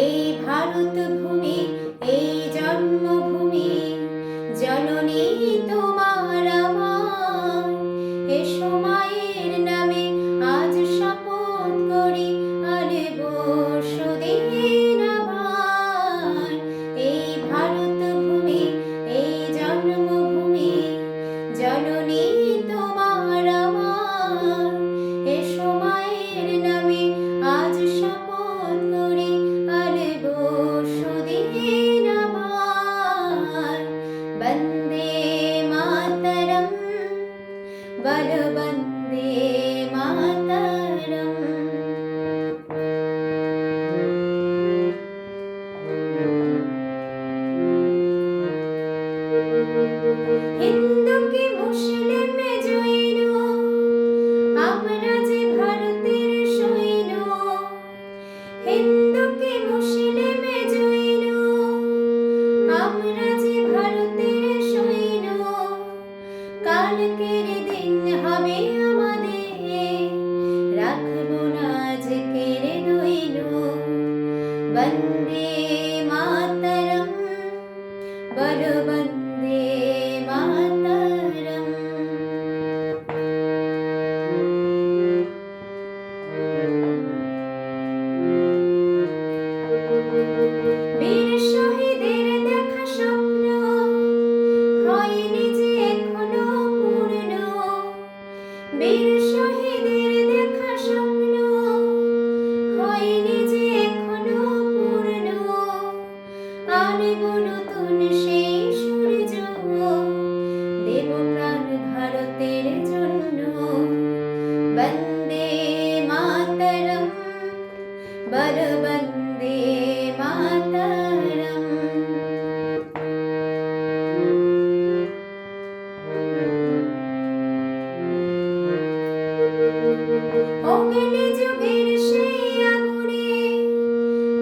এই ভারত ভূমি এই জন্মভূমি জননী তো वंदे मातरम्। அன்பே बलवन्दे मातरम्। অকেলে যুগের সেই আগুনে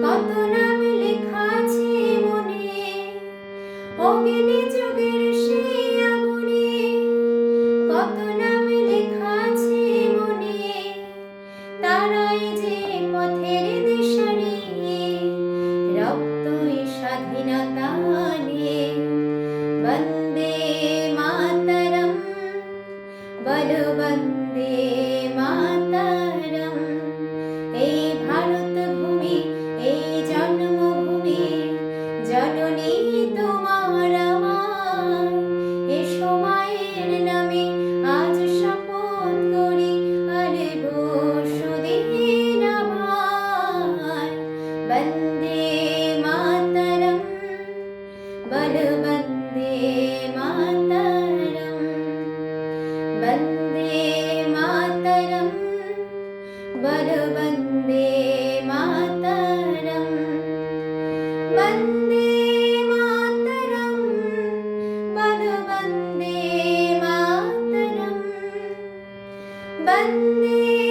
কত নাম লেখা আছে মনে। অকেলে যুগের সেই വന്ദേ മാതരം. വന്ദേ മാതരം. വരു വന്ദേ മാതരം. വന്ദേ മാതരം. വരു വന്ദേ മാതരം. വന്ദേ